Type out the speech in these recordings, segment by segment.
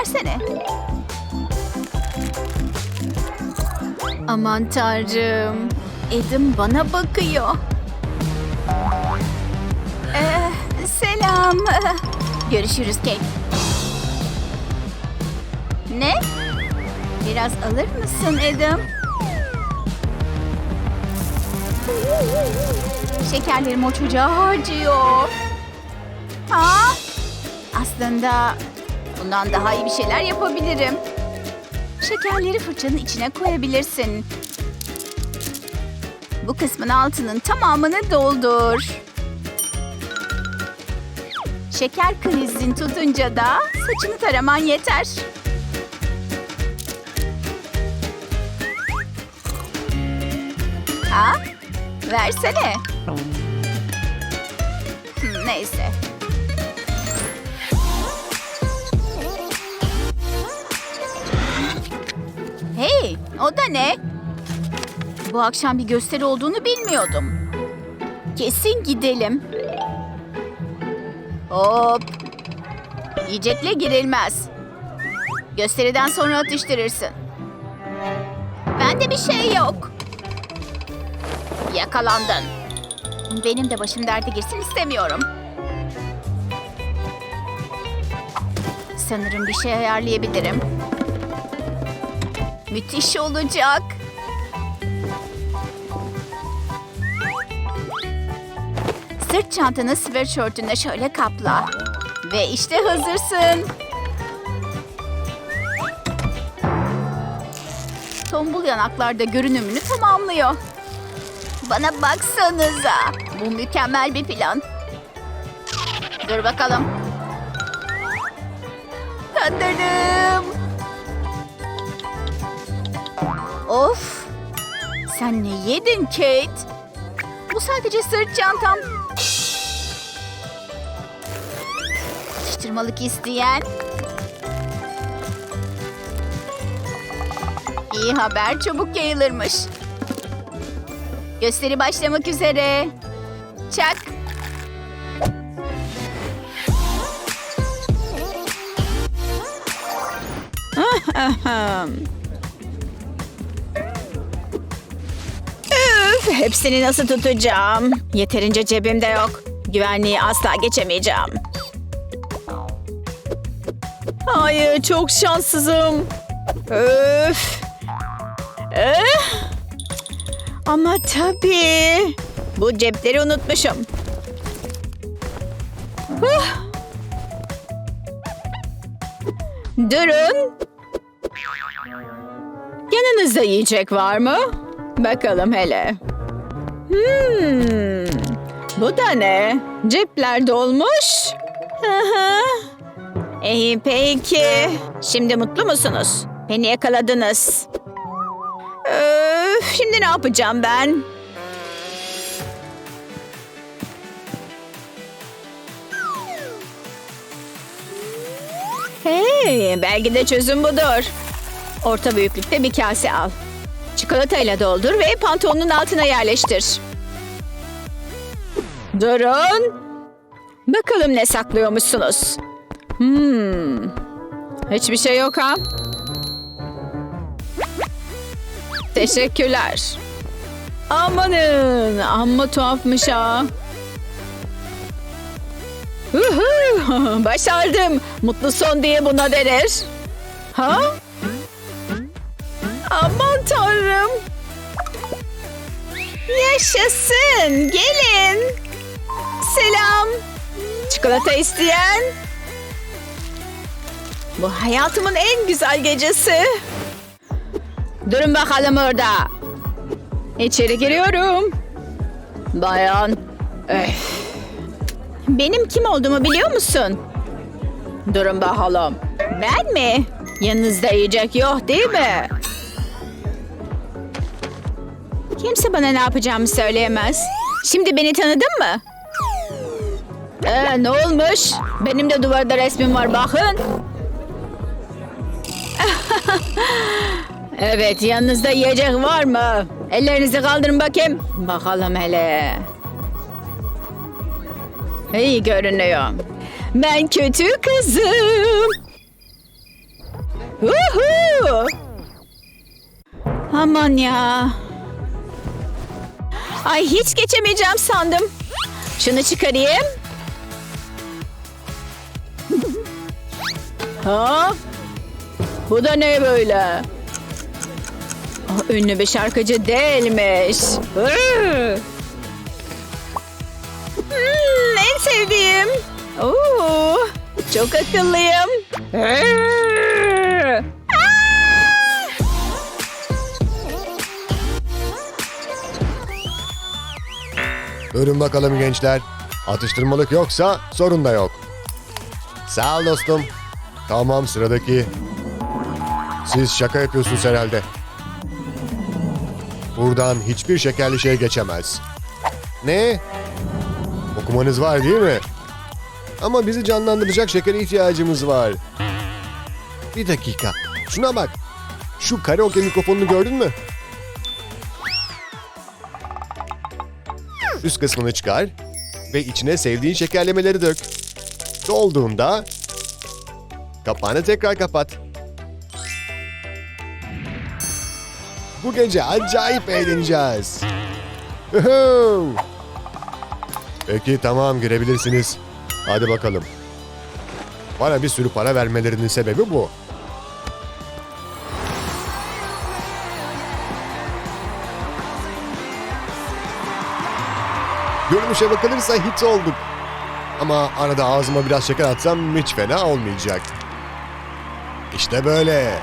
versene. Aman tanrım. Edim bana bakıyor. Ee, selam. Görüşürüz Kate. Ne? Biraz alır mısın Adam? Şekerlerimi o çocuğa harcıyor. Ha? Aslında bundan daha iyi bir şeyler yapabilirim. Şekerleri fırçanın içine koyabilirsin. Bu kısmın altının tamamını doldur. Şeker krizin tutunca da saçını taraman yeter. Ha? Versene. Neyse. O da ne? Bu akşam bir gösteri olduğunu bilmiyordum. Kesin gidelim. Hop. Yiyecekle girilmez. Gösteriden sonra atıştırırsın. Bende bir şey yok. Yakalandın. Benim de başım derde girsin istemiyorum. Sanırım bir şey ayarlayabilirim. Müthiş olacak. Sırt çantanı sweatshirtüne şöyle kapla. Ve işte hazırsın. Tombul yanaklar da görünümünü tamamlıyor. Bana baksanıza. Bu mükemmel bir plan. Dur bakalım. Tanrım. Of. Sen ne yedin Kate? Bu sadece sırt çantam. Atıştırmalık isteyen. İyi haber çabuk yayılırmış. Gösteri başlamak üzere. Çak. hepsini nasıl tutacağım? Yeterince cebimde yok. Güvenliği asla geçemeyeceğim. Hayır, çok şanssızım. Öf. Eh. Ama tabii. Bu cepleri unutmuşum. Huh. Durun. Yanınızda yiyecek var mı? Bakalım hele. Hmm. Bu da ne? Cepler dolmuş. İyi peki. Şimdi mutlu musunuz? Beni yakaladınız. Öf, şimdi ne yapacağım ben? Hey, belki de çözüm budur. Orta büyüklükte bir kase al. Çikolatayla doldur ve pantolonun altına yerleştir. Durun. Bakalım ne saklıyormuşsunuz. Hmm. Hiçbir şey yok ha? Teşekkürler. Amanın, amma tuhafmış ha. Uhu, başardım. Mutlu son diye buna denir. Ha? Aman tanrım. Yaşasın. Gelin. Selam. Çikolata isteyen? Bu hayatımın en güzel gecesi. Durun bakalım orada. İçeri giriyorum. Bayan. Öf. Benim kim olduğumu biliyor musun? Durun bakalım. Ben mi? Yanınızda yiyecek yok değil mi? Kimse bana ne yapacağımı söyleyemez. Şimdi beni tanıdın mı? Ee, ne olmuş? Benim de duvarda resmim var bakın. evet yanınızda yiyecek var mı? Ellerinizi kaldırın bakayım. Bakalım hele. İyi görünüyor. Ben kötü kızım. Uhu! Aman ya. Ay hiç geçemeyeceğim sandım. Şunu çıkarayım. Ha? Bu da ne böyle? Ah, ünlü bir şarkıcı değilmiş. Hmm, en sevdiğim. Oo, çok akıllıyım. Durun bakalım gençler. Atıştırmalık yoksa sorun da yok. Sağ ol dostum. Tamam sıradaki. Siz şaka yapıyorsunuz herhalde. Buradan hiçbir şekerli şey geçemez. Ne? Okumanız var değil mi? Ama bizi canlandıracak şekere ihtiyacımız var. Bir dakika. Şuna bak. Şu karaoke mikrofonunu gördün mü? Üst kısmını çıkar ve içine sevdiğin şekerlemeleri dök. Dolduğunda kapağını tekrar kapat. Bu gece acayip eğleneceğiz. Peki tamam girebilirsiniz. Hadi bakalım. Bana bir sürü para vermelerinin sebebi bu. Görünüşe bakılırsa hit olduk. Ama arada ağzıma biraz şeker atsam hiç fena olmayacak. İşte böyle.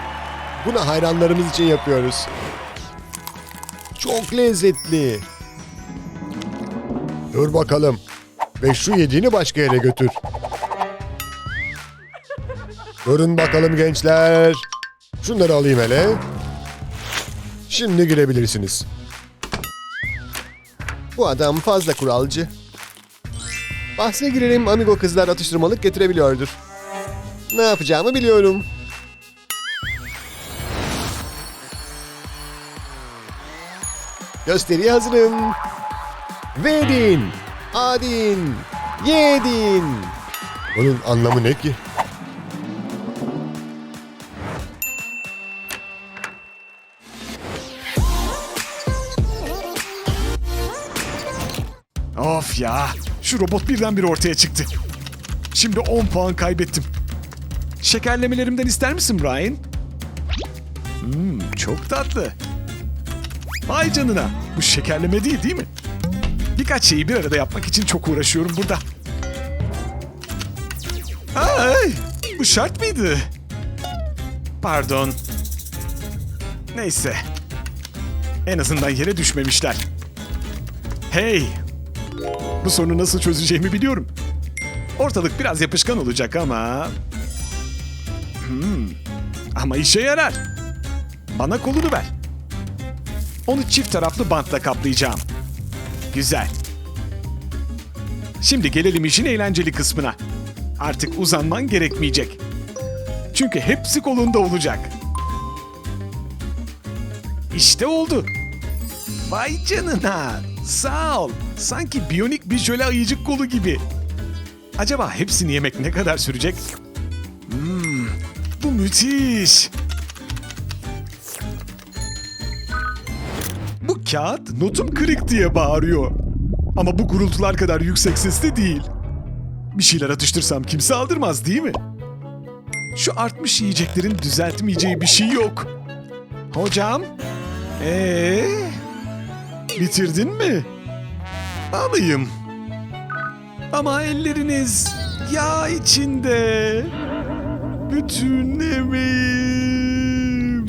Bunu hayranlarımız için yapıyoruz. Çok lezzetli. Dur bakalım. Ve şu yediğini başka yere götür. Durun bakalım gençler. Şunları alayım hele. Şimdi girebilirsiniz. Bu adam fazla kuralcı. Bahse girerim amigo kızlar atıştırmalık getirebiliyordur. Ne yapacağımı biliyorum. Gösteriye hazırım. Verin, adin, yedin. Bunun anlamı ne ki? Ya. Şu robot birdenbire ortaya çıktı. Şimdi 10 puan kaybettim. Şekerlemelerimden ister misin Brian? Hmm, çok tatlı. Vay canına. Bu şekerleme değil değil mi? Birkaç şeyi bir arada yapmak için çok uğraşıyorum burada. Ay, bu şart mıydı? Pardon. Neyse. En azından yere düşmemişler. Hey, bu sorunu nasıl çözeceğimi biliyorum. Ortalık biraz yapışkan olacak ama... Hmm, ama işe yarar. Bana kolunu ver. Onu çift taraflı bantla kaplayacağım. Güzel. Şimdi gelelim işin eğlenceli kısmına. Artık uzanman gerekmeyecek. Çünkü hepsi kolunda olacak. İşte oldu. Vay canına. Sağ ol. Sanki biyonik bir jöle ayıcık kolu gibi. Acaba hepsini yemek ne kadar sürecek? Hmm, bu müthiş. Bu kağıt notum kırık diye bağırıyor. Ama bu gurultular kadar yüksek sesli değil. Bir şeyler atıştırsam kimse aldırmaz değil mi? Şu artmış yiyeceklerin düzeltmeyeceği bir şey yok. Hocam? Ee? Bitirdin mi? Alayım. Ama elleriniz yağ içinde. Bütün emeğim.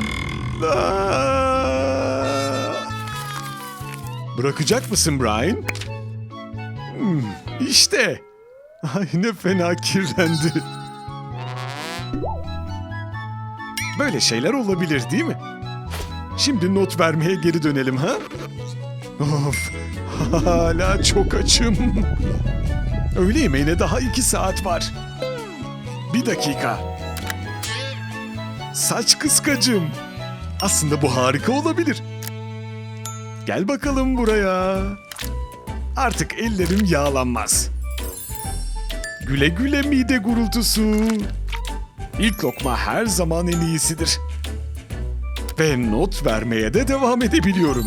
Aa! Bırakacak mısın Brian? Hmm, işte. Ay ne fena kirlendi. Böyle şeyler olabilir değil mi? Şimdi not vermeye geri dönelim ha? Of, hala çok açım. Öğle yemeğine daha iki saat var. Bir dakika. Saç kıskacım. Aslında bu harika olabilir. Gel bakalım buraya. Artık ellerim yağlanmaz. Güle güle mide gurultusu. İlk lokma her zaman en iyisidir. Ve not vermeye de devam edebiliyorum.